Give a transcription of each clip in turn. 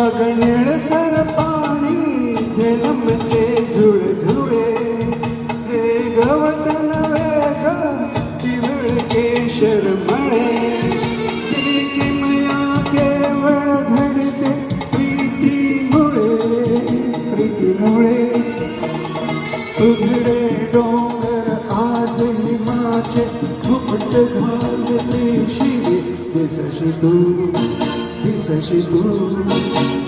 बघणेळ sir पाणी झेलमचे झुळझुळे हे गवत नवे ग पिवळ केशर मळे जी किमया केवळ घडते प्रीतीमुळे प्रीतीमुळे उघडे डोंगर आज हिमाचे घुमट घालते शिवे दिसशी तू दिसशी तू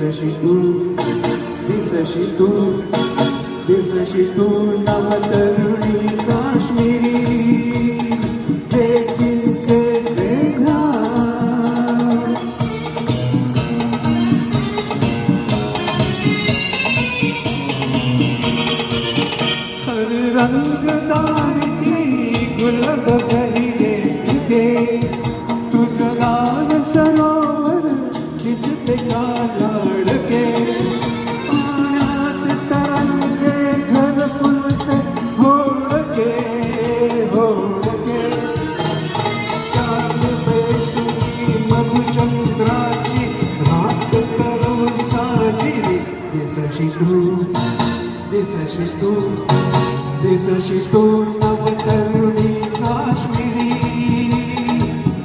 दिसशी तू दिसशी तू दिसशी तू नवतरुणी काश्मीरी जे चिंचेचे झाड हर रंगदारी गुलाब गहिरे साजिरी दिसशी तू दिसशी तू दिसशी तू नवतरुणी काश्मीरी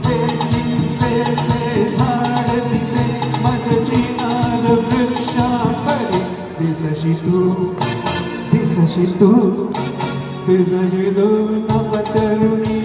जे चिंचेचे झाड दिसे मजची नाल वृक्षापरी दिसशी तू दिसशी तू दिसशी तू नवतरुणी